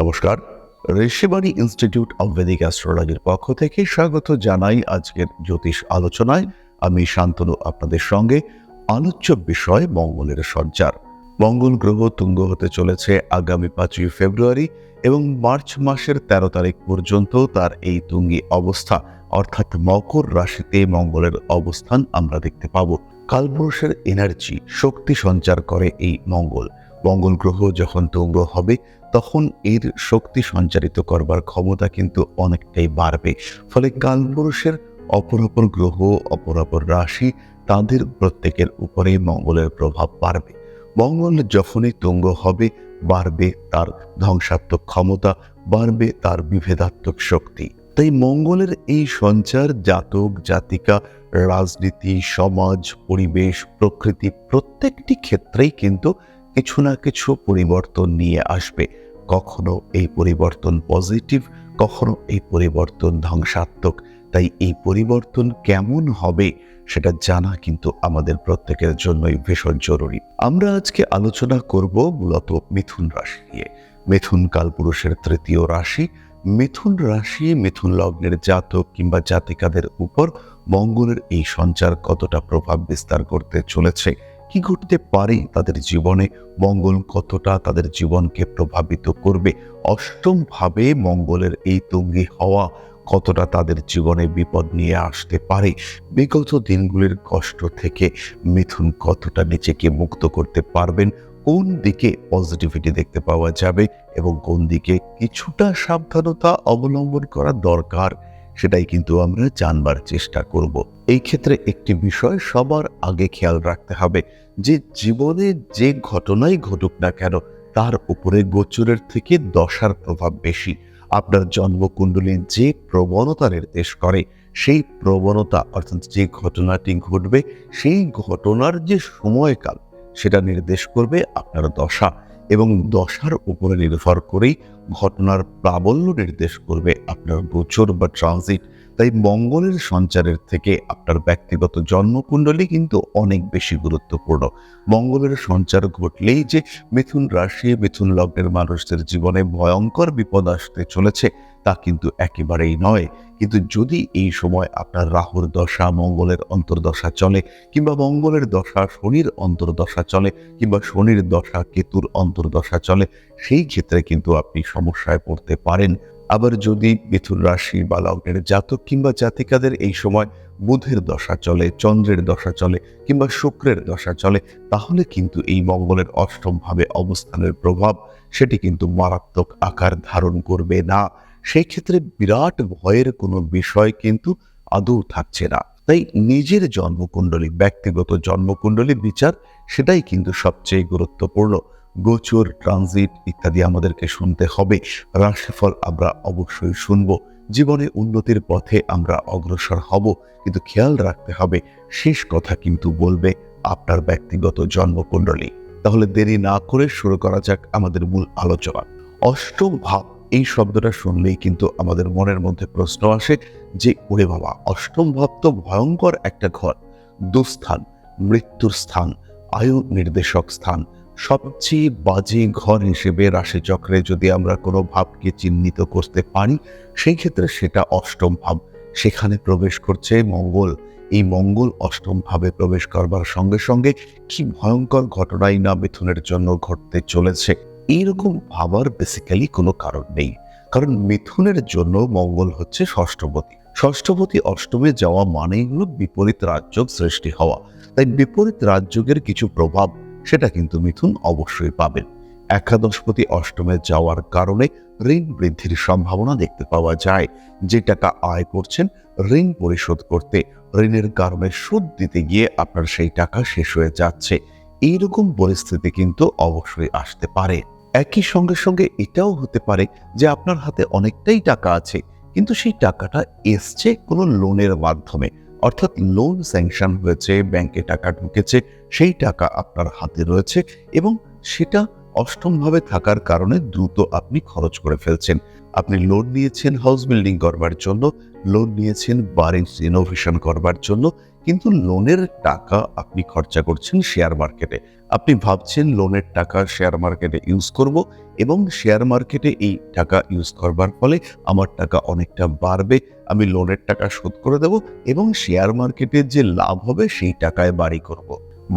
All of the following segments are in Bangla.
নমস্কার। ঋষিবাণী ইনস্টিটিউট অব ভেদিক অ্যাস্ট্রোলজির পক্ষ থেকে স্বাগত জানাই আজকের জ্যোতিষ আলোচনায়। আমি শান্তনু, আপনাদের সঙ্গে আলোচ্য বিষয় মঙ্গলের সঞ্চার। মঙ্গল গ্রহ তুঙ্গ হতে চলেছে আগামী পাঁচই ফেব্রুয়ারি এবং মার্চ মাসের তেরো তারিখ পর্যন্ত তার এই তুঙ্গি অবস্থা, অর্থাৎ মকর রাশিতে মঙ্গলের অবস্থান আমরা দেখতে পাব। কালপুরুষের এনার্জি শক্তি সঞ্চার করে এই মঙ্গল। মঙ্গল গ্রহ যখন তুঙ্গ হবে তখন এর শক্তি সঞ্চারিত করবার ক্ষমতা কিন্তু অনেকটাই বাড়বে। ফলে কালপুরুষের অপর অপর গ্রহ অপর অপর রাশি তাদের প্রত্যেকের উপরে মঙ্গলের প্রভাব বাড়বে। মঙ্গল যখনই তুঙ্গ হবে, বাড়বে তার ধ্বংসাত্মক ক্ষমতা, বাড়বে তার বিভেদাত্মক শক্তি। তাই মঙ্গলের এই সঞ্চার জাতক, জাতিকা, রাজনীতি, সমাজ, পরিবেশ, প্রকৃতি প্রত্যেকটি ক্ষেত্রেই কিন্তু কিছু না কিছু পরিবর্তন নিয়ে আসবে। কখনো এই পরিবর্তন পজিটিভ, কখনো এই পরিবর্তন ধ্বংসাত্মক। তাই এই পরিবর্তন কেমন হবে সেটা জানা কিন্তু আমাদের প্রত্যেকের জন্যই ভীষণ জরুরি। আমরা আজকে আলোচনা করব মূলত মিথুন রাশি নিয়ে। মিথুন কালপুরুষের তৃতীয় রাশি। মিথুন রাশি, মিথুন লগ্নের জাতক কিংবা জাতিকাদের উপর মঙ্গলের এই সঞ্চার কতটা প্রভাব বিস্তার করতে চলেছে কি ঘটতে পারে? তাদের জীবনে মঙ্গল কতটা তাদের জীবনকে প্রভাবিত করবে? অষ্টম ভাবে মঙ্গলের এই তুঙ্গি হওয়া কতটা তাদের জীবনে বিপদ নিয়ে আসতে পারে? বিগত দিনগুলির কষ্ট থেকে মিথুন কতটা নিজেকে মুক্ত করতে পারবেন? কোন দিকে পজিটিভিটি দেখতে পাওয়া যাবে? এবং কোন দিকে কিছুটা সাবধানতা অবলম্বন করা দরকার? সেটাই কিন্তু আমরা জানবার চেষ্টা করব। এই ক্ষেত্রে একটি বিষয় সবার আগে খেয়াল রাখতে হবে যে জীবনে যে ঘটনাই ঘটুক না কেন, তার উপরে গোচরের থেকে দশার প্রভাব বেশি। আপনার জন্মকুণ্ডলী যে প্রবণতা নির্দেশ করে, সেই প্রবণতা, অর্থাৎ যে ঘটনাটি ঘটবে, সেই ঘটনার যে সময়কাল, সেটা নির্দেশ করবে আপনার দশা। এবং দশার উপরে নির্ভর করেই ঘটনার প্রাবল্য নির্দেশ করবে আপনার গোচর বা ট্রানজিট তাই মঙ্গলের সঞ্চারের থেকে আপনার ব্যক্তিগত জন্মকুণ্ডলী কিন্তু অনেক বেশি গুরুত্বপূর্ণ। মঙ্গলের সঞ্চার ঘটলেই যে মিথুন রাশি, মিথুন লগ্নের মানুষদের জীবনে ভয়ঙ্কর বিপদ আসতে চলেছে, তা কিন্তু একেবারেই নয়। কিন্তু যদি এই সময় আপনার রাহুর দশা মঙ্গলের অন্তর্দশা চলে, কিংবা মঙ্গলের দশা শনির অন্তর্দশা চলে, কিংবা শনির দশা কেতুর অন্তর্দশা চলে, সেই ক্ষেত্রে কিন্তু আপনি সমস্যায় পড়তে পারেন। আবার যদি মিথুন রাশি বা লগ্নের জাতক কিংবা জাতিকাদের এই সময় বুধের দশা চলে, চন্দ্রের দশা চলে কিংবা শুক্রের দশা চলে, তাহলে কিন্তু এই মঙ্গলের অষ্টম ভাবে অবস্থানের প্রভাব, সেটি কিন্তু মারাত্মক আকার ধারণ করবে না। সেই ক্ষেত্রে বিরাট ভয়ের কোনো বিষয় কিন্তু আদৌ থাকছে না। তাই নিজের জন্মকুণ্ডলী, ব্যক্তিগত জন্মকুণ্ডলী বিচার, সেটাই কিন্তু সবচেয়ে গুরুত্বপূর্ণ। গোচর, ট্রানজিট ইত্যাদি আমাদেরকে শুনতে হবে। রাশিফল আমরা অবশ্যই শুনব। জীবনে উন্নতির পথে আমরা অগ্রসর হব, কিন্তু খেয়াল রাখতে হবে, শেষ কথা কিন্তু বলবে আপনার ব্যক্তিগত জন্মকুণ্ডলী। তাহলে দেরি না করে শুরু করা যাক আমাদের মূল আলোচনা। অষ্টম ভাব, এই শব্দটা শুনলেই কিন্তু আমাদের মনের মধ্যে প্রশ্ন আসে যে, ওরে বাবা, অষ্টম ভাব তো ভয়ঙ্কর একটা ঘর। দুস্থান, মৃত্যুর স্থান আয়ু নির্দেশক স্থান সবচেয়ে বাজে ঘর হিসেবে রাশিচক্রে যদি আমরা কোনো ভাবকে চিহ্নিত করতে পারি, সেই ক্ষেত্রে সেটা অষ্টম ভাব। সেখানে প্রবেশ করছে মঙ্গল। এই মঙ্গল অষ্টম ভাবে প্রবেশ করবার সঙ্গে সঙ্গে কি ভয়ঙ্কর ঘটনাই না মিথুনের জন্য ঘটতে চলেছে। এইরকম ভাবার বেসিক্যালি কোনো কারণ নেই। কারণ মিথুনের জন্য মঙ্গল হচ্ছে ষষ্ঠপতি। ষষ্ঠপতি অষ্টমে যাওয়া মানেই হলো বিপরীত রাজ্যক সৃষ্টি হওয়া। তাই বিপরীত রাজ্যকের কিছু প্রভাব সেটা কিন্তু মিথুন অবশ্যই পাবেন। একাদশপতি অষ্টমে যাওয়ার কারণে ঋণ বৃদ্ধির সম্ভাবনা দেখতে পাওয়া যায়। যে টাকা আয় করছেন, ঋণ পরিশোধ করতে ঋণের কারণে সুদ দিতে গিয়ে আপনার সেই টাকা শেষ হয়ে যাচ্ছে। এইরকম পরিস্থিতি কিন্তু অবশ্যই আসতে পারে। একই সঙ্গে সঙ্গে এটাও হতে পারে যে আপনার হাতে অনেকটাই টাকা আছে, কিন্তু সেই টাকাটা এসছে কোনো লোনের মাধ্যমে। অর্থাৎ লোন স্যাংশন হয়েছে ব্যাংকে টাকা ঢুকেছে, সেই টাকা আপনার হাতে রয়েছে এবং সেটা অষ্টমভাবে থাকার কারণে দ্রুত আপনি খরচ করে ফেলছেন। আপনি লোন নিয়েছেন হাউস বিল্ডিং করবার জন্য লোন নিয়েছেন বাড়ির রিনোভেশন করবার জন্য, কিন্তু লোনের টাকা আপনি খরচা করছেন শেয়ার মার্কেটে আপনি ভাবছেন লোনের টাকা শেয়ার মার্কেটে ইউজ করব এবং শেয়ার মার্কেটে এই টাকা ইউজ করবার ফলে আমার টাকা অনেকটা বাড়বে, আমি লোনের টাকা শোধ করে দেব এবং শেয়ার মার্কেটে যে লাভ হবে সেই টাকায় বাড়ি করব।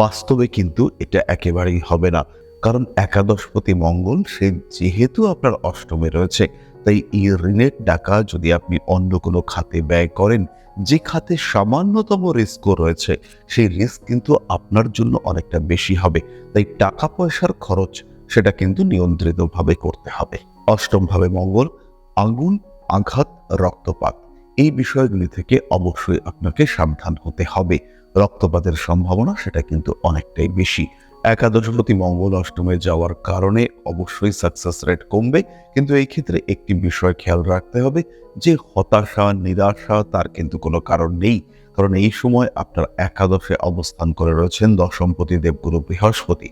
বাস্তবে কিন্তু এটা একেবারেই হবে না, কারণ একাদশপতি মঙ্গল সে যেহেতু আপনার অষ্টমে রয়েছে তাই এই ঋণের টাকা যদি আপনি অন্য কোনো খাতে ব্যয় করেন, যে খাতে সামান্যতম রিস্কও রয়েছে, সেই রিস্ক কিন্তু আপনার জন্য অনেকটা বেশি হবে। তাই টাকা পয়সার খরচ সেটা কিন্তু নিয়ন্ত্রিতভাবে করতে হবে। অষ্টমভাবে মঙ্গল, আঙ্গুল, আঘাত, রক্তপাত, এই বিষয়গুলি থেকে অবশ্যই আপনাকে সাবধান হতে হবে। রক্তপাতের সম্ভাবনা সেটা কিন্তু অনেকটাই বেশি। একাদশপতি মঙ্গল অষ্টমে যাওয়ার কারণে অবশ্যই সাকসেস রেট কমবে। কিন্তু এই ক্ষেত্রে একটি বিষয় খেয়াল রাখতে হবে, যে হতাশা, নিরাশা তার কিন্তু কোনো কারণ নেই। কারণ এই সময় আপনার একাদশে অবস্থান করে রয়েছেন দশমপতি দেবগুরু বৃহস্পতি।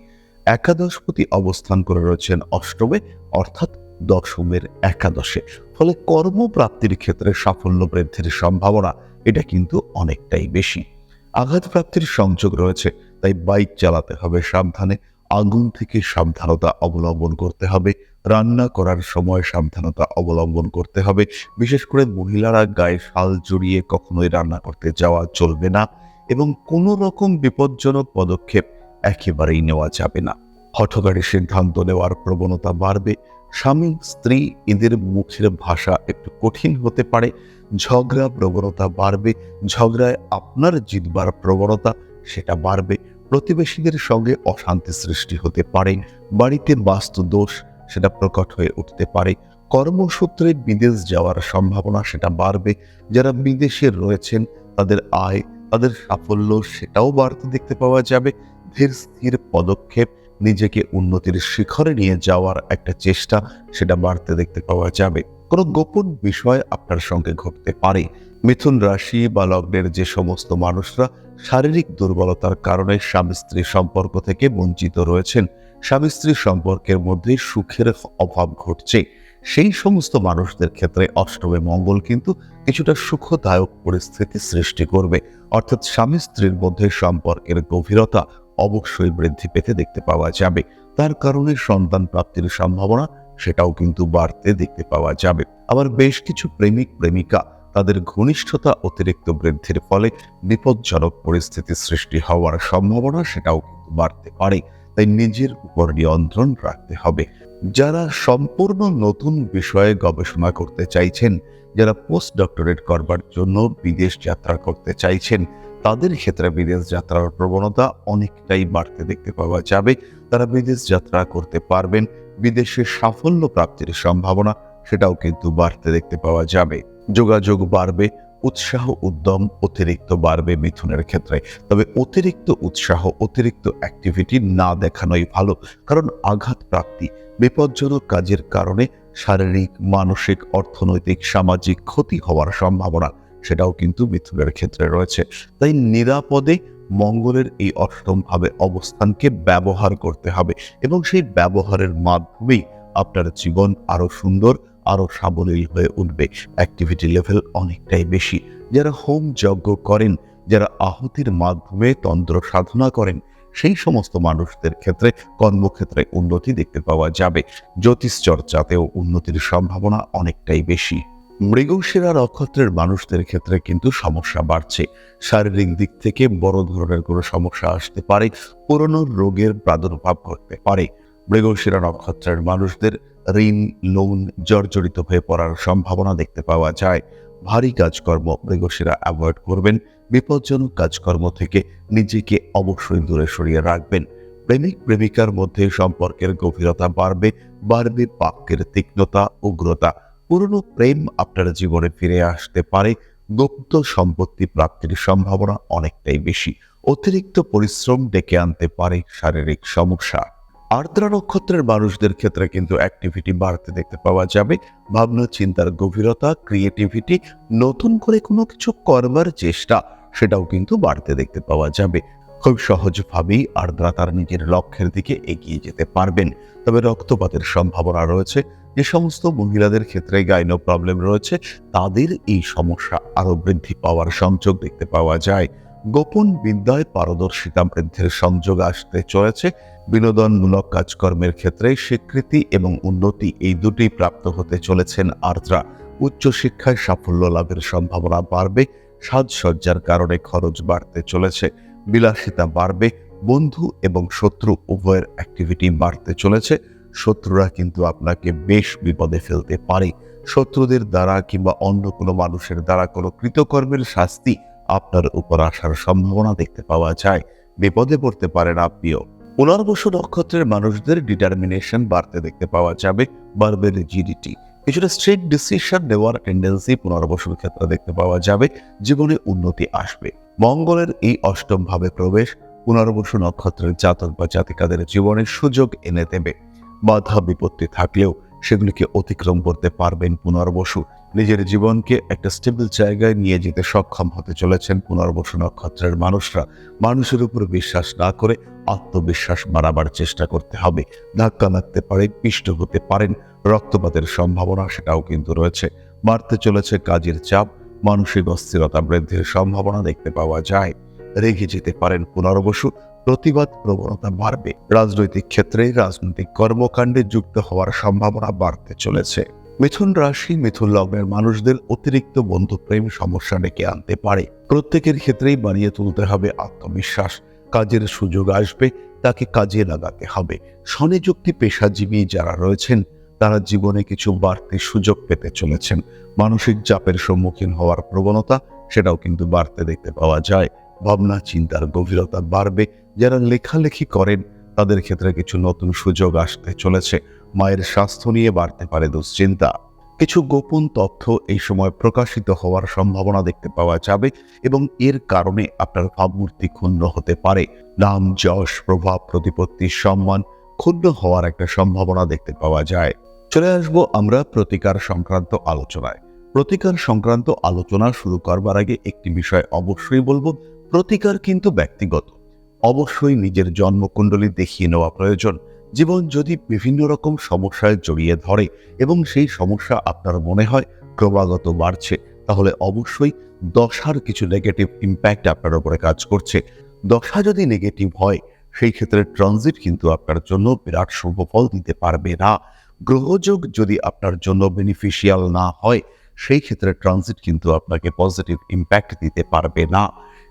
একাদশপতি অবস্থান করে রয়েছেন অষ্টমে, অর্থাৎ দশমের একাদশে। ফলে কর্মপ্রাপ্তির ক্ষেত্রে সাফল্য বৃদ্ধির সম্ভাবনা, এটা কিন্তু অনেকটাই বেশি। আঘাত প্রাপ্তির সংযোগ রয়েছে তাই বাইক চালাতে হবে সাবধানে, আগুন থেকে সাবধানতা অবলম্বন করতে হবে, রান্না করার সময় সাবধানতা অবলম্বন করতে হবে, বিশেষ করে মহিলারা গায়ে শাল জড়িয়ে কখনোই রান্না করতে যাওয়া চলবে না এবং কোনো রকম বিপজ্জনক পদক্ষেপ একেবারেই নেওয়া যাবে না। হঠকারী সিদ্ধান্ত নেওয়ার প্রবণতা বাড়বে, স্বামী, স্ত্রী, এদের মুখের ভাষা একটু কঠিন হতে পারে, ঝগড়া প্রবণতা বাড়বে, ঝগড়ায় আপনার জিতবার প্রবণতা সেটা বাড়বে। প্রতিবেশীদের সঙ্গে অশান্তি সৃষ্টি হতে পারে, বাড়িতে বাস্তু দোষ সেটা প্রকট হয়ে উঠতে পারে। কর্মসূত্রে বিদেশ যাওয়ার সম্ভাবনা সেটা বাড়বে। যারা বিদেশে রয়েছেন, তাদের আয়, তাদের সাফল্য সেটাও বাড়তে দেখতে পাওয়া যাবে। ধীর স্থির পদক্ষেপ, নিজেকে উন্নতির শিখরে নিয়ে যাওয়ার একটা চেষ্টা সেটা বাড়তে দেখতে পাওয়া যাবে। কোনো গোপন বিষয় আপনার সঙ্গে ঘটতে পারে। মিথুন রাশি বা লগ্নের যে সমস্ত মানুষরা শারীরিক দুর্বলতার কারণে স্বামী স্ত্রী সম্পর্ক থেকে বঞ্চিত রয়েছেন, স্বামী স্ত্রী সম্পর্কের মধ্যে সুখের অভাব ঘটছে। সেই সমস্ত মানুষদের ক্ষেত্রে অষ্টমে মঙ্গল কিন্তু কিছুটা সুখদায়ক পরিস্থিতি সৃষ্টি করবে। অর্থাৎ স্বামী স্ত্রীর মধ্যে সম্পর্কের গভীরতা অবশ্যই বৃদ্ধি পেতে দেখতে পাওয়া যাবে। তার কারণে সন্তান প্রাপ্তির সম্ভাবনা সেটাও কিন্তু বাড়তে দেখতে পাওয়া যাবে। আবার বেশ কিছু প্রেমিক, প্রেমিকা তাদের ঘনিষ্ঠতা অতিরিক্ত বৃদ্ধির ফলে বিপজ্জনক পরিস্থিতি সৃষ্টি হওয়ার সম্ভাবনা সেটাও কিন্তু বাড়তে পারে। তাই নিজের উপর নিয়ন্ত্রণ রাখতে হবে। যারা সম্পূর্ণ নতুন বিষয়ে গবেষণা করতে চাইছেন, যারা পোস্ট ডক্টরেট করবার জন্য বিদেশ যাত্রা করতে চাইছেন, তাদের ক্ষেত্রে বিদেশ যাত্রার প্রবণতা অনেকটাই বাড়তে দেখতে পাওয়া যাবে। তারা বিদেশ যাত্রা করতে পারবেন, বিদেশে সাফল্য প্রাপ্তির সম্ভাবনা সেটাও কিন্তু বাড়তে দেখতে পাওয়া যাবে। যোগাযোগ বাড়বে, উৎসাহ উদ্যম অতিরিক্ত বাড়বে মিথুনের ক্ষেত্রে। তবে অতিরিক্ত উৎসাহ, অতিরিক্ত অ্যাক্টিভিটি না দেখানোই ভালো, কারণ আঘাত প্রাপ্তি বিপজ্জনক কাজের কারণে শারীরিক, মানসিক, অর্থনৈতিক, সামাজিক ক্ষতি হওয়ার সম্ভাবনা, সেটাও কিন্তু মিথুনের ক্ষেত্রে রয়েছে। তাই নিরাপদে মঙ্গলের এই অষ্টম ভাবে অবস্থানকে ব্যবহার করতে হবে এবং সেই ব্যবহারের মাধ্যমেই আপনার জীবন আরও সুন্দর আরও সাবলীল হয়ে উঠবে। অ্যাক্টিভিটি লেভেল অনেকটাই বেশি। যারা হোম যজ্ঞ করেন, যারা আহুতির মাধ্যমে তন্ত্র সাধনা করেন, সেই সমস্ত মানুষদের ক্ষেত্রে কর্মক্ষেত্রে উন্নতি দেখতে পাওয়া যাবে। জ্যোতিষ চর্চাতেও উন্নতির সম্ভাবনা অনেকটাই বেশি। মৃগশিরা নক্ষত্রের মানুষদের ক্ষেত্রে কিন্তু সমস্যা বাড়ছে। শারীরিক দিক থেকে বড় ধরনের কোনো সমস্যা আসতে পারে, পুরনো রোগের প্রাদুর্ভাব ঘটতে পারে। মৃগশিরা নক্ষত্রের মানুষদের ঋণ, লোন জর্জরিত হয়ে পড়ার সম্ভাবনা দেখতে পাওয়া যায়। ভারী কাজকর্ম মৃগশিরা অ্যাভয়েড করবেন। বিপজ্জনক কাজকর্ম থেকে নিজেকে অবশ্যই দূরে সরিয়ে রাখবেন। প্রেমিক, প্রেমিকার মধ্যে সম্পর্কের গভীরতা বাড়বে বাড়বে বাক্যের তীক্ষ্ণতা, উগ্রতা। পুরনো প্রেম আপনার জীবনে ফিরে আসতে পারে। গুপ্ত সম্পত্তি প্রাপ্তির সম্ভাবনা অনেকটাই বেশি। অতিরিক্ত পরিশ্রম ডেকে আনতে পারে শারীরিক সমস্যা। আর্দ্রা নক্ষত্রের মানুষদের ক্ষেত্রে কিন্তু অ্যাক্টিভিটি বাড়তে দেখতে পাওয়া যাবে। ভাবনা, চিন্তার গভীরতা ক্রিয়েটিভিটি নতুন করে কোনো কিছু করবার চেষ্টা, সেটাও কিন্তু বাড়তে দেখতে পাওয়া যাবে। খুব সহজভাবেই আর্দ্রা তার নিজের লক্ষ্যের দিকে এগিয়ে যেতে পারবেন। তবে রক্তপাতের সম্ভাবনা রয়েছে। যে সমস্ত মহিলাদের ক্ষেত্রে গাইনো প্রবলেম রয়েছে, তাদের এই সমস্যা আরও বৃদ্ধি পাওয়ার সংযোগ দেখতে পাওয়া যায়। গোপন বিদ্যায় পারদর্শিতা বৃদ্ধির সংযোগ আসতে চলেছে। বিনোদনমূলক কাজকর্মের ক্ষেত্রে স্বীকৃতি এবং উন্নতি এই দুটি প্রাপ্ত হতে চলেছেন আর্দ্রা। উচ্চশিক্ষায় সাফল্য লাভের সম্ভাবনা বাড়বে, সাজসজ্জার কারণে খরচ বাড়তে চলেছে, বিলাসিতা বাড়বে, বন্ধু এবং শত্রু উভয়ের অ্যাক্টিভিটি বাড়তে চলেছে। শত্রুরা কিন্তু আপনাকে বেশ বিপদে ফেলতে পারে। শত্রুদের দ্বারা কিংবা অন্য কোনো মানুষের দ্বারা কোনো কৃতকর্মের শাস্তি আপনার উপর আসার সম্ভাবনা দেখতে পাওয়া যায়। বিপদে পড়তে পারেন আপনিও। পুনর্বসু নক্ষত্রের মানুষদের ডিটারমিনেশন বাড়তে দেখতে পাওয়া যাবে বাড়বে রিজিডিটি কিছুটা স্ট্রেট ডিসিশন নেওয়ার টেন্ডেন্সি পুনর্বসুর ক্ষেত্রে দেখতে পাওয়া যাবে, জীবনে উন্নতি আসবে। মঙ্গলের এই অষ্টম ভাবে প্রবেশ পুনর্বসু নক্ষত্রের জাতক বা জাতিকাদের জীবনে সুযোগ এনে দেবে। বাধা বিপত্তি থাকলেও সেগুলিকে অতিক্রম করতে পারবেন পুনর্বসু। নিজের জীবনকে একটা স্টেবল জায়গায় নিয়ে যেতে সক্ষম হতে চলেছেন পুনর্বসু নক্ষত্রের মানুষরা। মানুষের উপর বিশ্বাস না করে আত্মবিশ্বাস বাড়াবার চেষ্টা করতে হবে। ধাক্কা লাগতে পারে, পিষ্ট হতে পারেন, রক্তপাতের সম্ভাবনা সেটাও কিন্তু রয়েছে। বাড়তে চলেছে কাজের চাপ, মানসিক অস্থিরতা বৃদ্ধির সম্ভাবনা দেখতে পাওয়া যায়। রেগে যেতে পারেন পুনর্বসু প্রতিবাদ প্রবণতা বাড়বে। রাজনৈতিক ক্ষেত্রে রাজনৈতিক কর্মকাণ্ডে যুক্ত হওয়ার সম্ভাবনা বাড়তে চলেছে। মিথুন রাশি, মিথুন লগ্নের মানুষদের অতিরিক্ত বন্ধুপ্রেম সমস্যা ডেকে আনতে পারে। প্রত্যেকের ক্ষেত্রেই বানিয়ে তুলতে হবে আত্মবিশ্বাস। কাজের সুযোগ আসবে, তাকে কাজে লাগাতে হবে। স্বনিযুক্তি পেশাজীবী যারা রয়েছেন, তারা জীবনে কিছু বাড়তি সুযোগ পেতে চলেছেন। মানসিক চাপের সম্মুখীন হওয়ার প্রবণতা, সেটাও কিন্তু বাড়তে দেখতে পাওয়া যায়। ভাবনা, চিন্তার গভীরতা বাড়বে। যারা লেখালেখি করেন, তাদের ক্ষেত্রে কিছু নতুন সুযোগ আসতে চলেছে। মায়ের স্বাস্থ্য নিয়ে বাড়তে পারে দুশ্চিন্তা। কিছু গোপন তথ্য এই সময় প্রকাশিত হওয়ার সম্ভাবনা দেখতে পাওয়া যাবে এবং এর কারণে আপনার ভাবমূর্তি ক্ষুণ্ণ হতে পারে। নাম, যশ, প্রভাব, প্রতিপত্তি, সম্মান ক্ষুণ্ণ হওয়ার একটা সম্ভাবনা দেখতে পাওয়া যায়। চলে আসব আমরা প্রতিকার সংক্রান্ত আলোচনায়। প্রতিকার সংক্রান্ত আলোচনা শুরু করবার আগে একটি বিষয় অবশ্যই বলব। প্রতিকার কিন্তু ব্যক্তিগত। অবশ্যই নিজের জন্মকুণ্ডলী দেখিয়ে নেওয়া প্রয়োজন। জীবন যদি বিভিন্ন রকম সমস্যায় জড়িয়ে ধরে এবং সেই সমস্যা আপনার মনে হয় ক্রমাগত বাড়ছে, তাহলে অবশ্যই দশার কিছু নেগেটিভ ইম্প্যাক্ট আপনার উপরে কাজ করছে। দশা যদি নেগেটিভ হয়, সেই ক্ষেত্রে ট্রানজিট কিন্তু আপনার জন্য বিরাট শুভ ফল দিতে পারবে না। গ্রহযোগ যদি আপনার জন্য বেনিফিশিয়াল না হয়, সেই ক্ষেত্রে ট্রানজিট কিন্তু আপনাকে পজিটিভ ইম্প্যাক্ট দিতে পারবে না।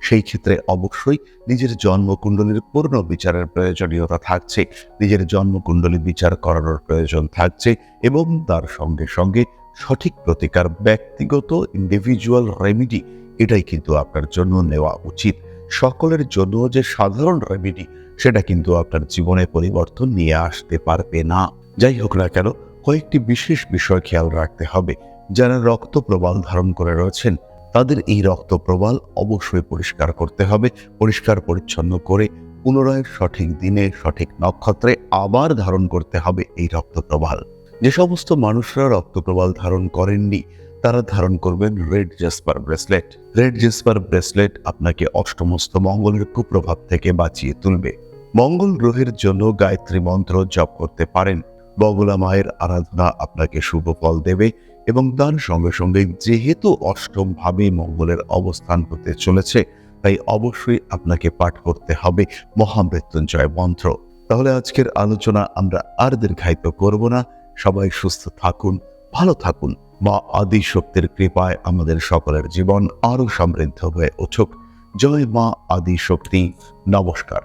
সেই ক্ষেত্রে অবশ্যই নিজের জন্মকুণ্ডলীর পূর্ণ বিচারের প্রয়োজনীয়তা থাকছে। নিজের জন্মকুণ্ডলী বিচার করানোর প্রয়োজন থাকছে এবং তার সঙ্গে সঙ্গে সঠিক প্রতিকার, ব্যক্তিগত ইন্ডিভিজুয়াল রেমিডি এটাই কিন্তু আপনার জন্য নেওয়া উচিত। সকলের জন্য যে সাধারণ রেমিডি সেটা কিন্তু আপনার জীবনে পরিবর্তন নিয়ে আসতে পারবে না। যাই হোক না কেন, কয়েকটি বিশেষ বিষয় খেয়াল রাখতে হবে। যারা রক্ত প্রবাল ধারণ করে রয়েছেন তাদের এই রক্ত প্রবাল অবশ্যই পরিষ্কার করতে হবে, পরিষ্কার পরিচ্ছন্ন করে পুনরায় সঠিক দিনে, সঠিক নক্ষত্রে আবার ধারণ করতে হবে এই রক্ত প্রবাল যে সমস্ত মানুষরা রক্ত প্রবাল ধারণ করেননি, তারা ধারণ করবেন red jasper bracelet. Red jasper bracelet আপনাকে অষ্টমস্ত মঙ্গলের কুপ্রভাব থেকে বাঁচিয়ে তুলবে। মঙ্গল গ্রহের জন্য গায়ত্রী মন্ত্র জপ করতে পারেন। বগলা মায়ের আরাধনা আপনাকে শুভ ফল দেবে। এবং তার সঙ্গে সঙ্গে যেহেতু অষ্টম ভাবে মঙ্গলের অবস্থান হতে চলেছে, তাই অবশ্যই আপনাকে পাঠ করতে হবে মহামৃত্যুঞ্জয় মন্ত্র। তাহলে আজকের আলোচনা আমরা আর দীর্ঘায়িত করব না। সবাই সুস্থ থাকুন, ভালো থাকুন। মা আদি শক্তির কৃপায় আমাদের সকলের জীবন আরও সমৃদ্ধ হয়ে উঠুক। জয় মা আদি শক্তি নমস্কার।